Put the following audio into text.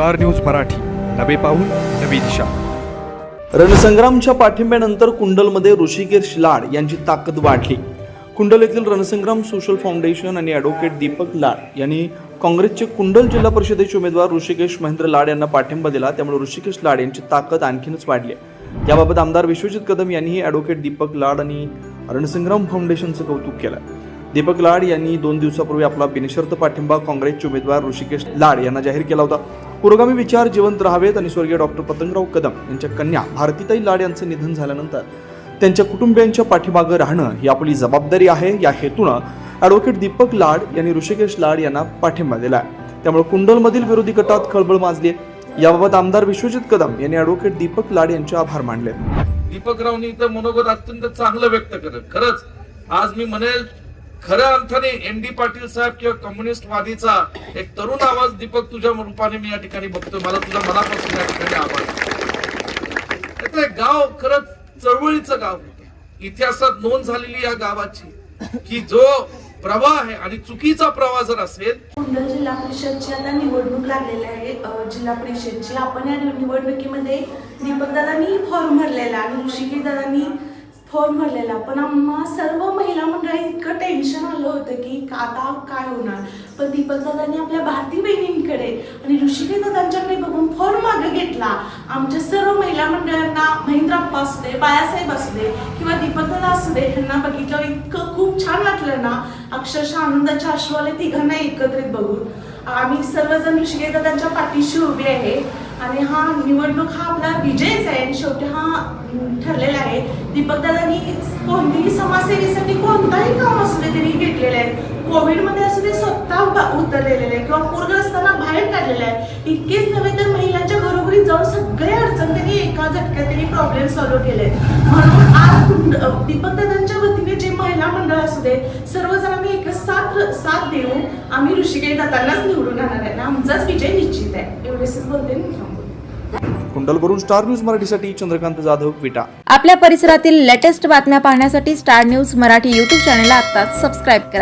Star news Marathi. नवे पाऊल नवी दिशा. रणसंग्रामच्या पाठिंब्यानंतर कुंडलमध्ये ऋषिकेश लाड यांची ताकद वाढली. कुंडल येथील रणसंग्राम सोशल फाउंडेशन आणि ॲडव्होकेट दीपक लाड यांनी काँग्रेसचे कुंडल जिल्हा परिषदेचे उमेदवार ऋषिकेश महेंद्र लाड यांना पाठिंबा दिला त्यामुळे ऋषिकेश लाड यांची ताकद आणखीनच वाढली. आहे याबाबत आमदार विश्वजित कदम यांनीही ॲडव्होकेट दीपक लाड आणि रणसंग्राम फाउंडेशनचं कौतुक केलं. दीपक लाड यांनी दोन दिवसापूर्वी आपला बिनशर्त पाठिंबा काँग्रेसचे उमेदवार ऋषिकेश लाड यांना जाहीर केला होता. पुरोगामी विचार जिवंत राहावेत आणि स्वर्गीय डॉक्टर पतंगराव कदम यांच्या कन्या भारतीताई लाड यांचं निधन झाल्यानंतर त्यांच्या कुटुंबियांच्या पाठीमागं राहणं ही आपली जबाबदारी आहे. या हेतूनं ॲडव्होकेट दीपक लाड यांनी ऋषिकेश लाड यांना पाठिंबा दिला आहे त्यामुळे कुंडलमधील विरोधी गटात खळबळ माजली आहे याबाबत आमदार विश्वजित कदम यांनी ॲडव्होकेट दीपक लाड यांचे आभार मानले दीपकरावनी तर मनोगत अत्यंत चांगलं व्यक्त केलं. खरंच आज मी म्हणेल खऱ्या अर्थाने एम डी पाटील साहेब किंवा कम्युनिस्ट वादीचा एक तरुण आवाज दीपक तुझ्या रूपाने मी या ठिकाणी बघतोय. मला तुझा मनापासून या ठिकाणी आवाज ते गाव खरंच चळवळीचं गाव होतं. इतिहासात नोंद झालेली या गावाची की जो प्रवाह आहे आणि चुकीचा प्रवाह जर असेल कुंडल जिल्हा परिषदची आता निवडणूक लागलेली आहे. जिल्हा परिषदची. आपण या निवडणुकीमध्ये दीपक दादांनी फॉर्म भरलेला आणि ऋषिकेश दादांनी फॉर्म भरलेला. पण आम्हा सर्व महिला मंडळी इतकं टेन्शन आलं होतं की आता काय होणार? पण दीपक दादांनी आपल्या भारती बहिणींकडे आणि ऋषिकेश दादांच्याकडे बघून फॉर्म मागे घेतला. आमच्या सर्व महिला मंडळांना महेंद्रप्पा असू दे बाळासाहेब असू दे किंवा दीपक दादा असू दे ह्यांना बघितलं इतकं खूप छान वाटलं ना. अक्षरशः आनंदाच्या आश्वाले तिघांना एकत्रित बघून. आम्ही सर्वजण ऋषिकेश दादांच्या पाठीशी उभे आहे. आणि हा निवडणूक हा आपला विजयच आहे. आणि शेवटी हा ठरलेला आहे. दीपक दादांनी कोणतीही समाजसेवेसाठी कोणताही काम असू दे त्यांनी घेतलेलं आहे. कोविडमध्ये असू दे स्वतः उभा- उतरलेले आहे. किंवा पूरग्रस्तांना बाहेर काढलेलं आहे. इतकेच नव्हे तर महिलांच्या घरोघरी जाऊन सगळे अडचण त्यांनी एका झटक्यात त्यांनी प्रॉब्लेम सॉल्व्ह केले म्हणून आज दीपक दादांच्या वतीने जे महिला मंडळ असू दे सर्वजण आम्ही साथ देऊन आम्ही ऋषिकेश दादांनाच निवडून आणणार आहे. आमचाच विजय निश्चित आहे. एवढेच बोलते मी. कुंडलवरून स्टार न्यूज मराठीसाठी चंद्रकांत जाधव विटा. आपल्या परिसरातील लेटेस्ट बातम्या पाहण्यासाठी स्टार न्यूज मराठी यूट्यूब चॅनलला आत्ताच सबस्क्राईब करा.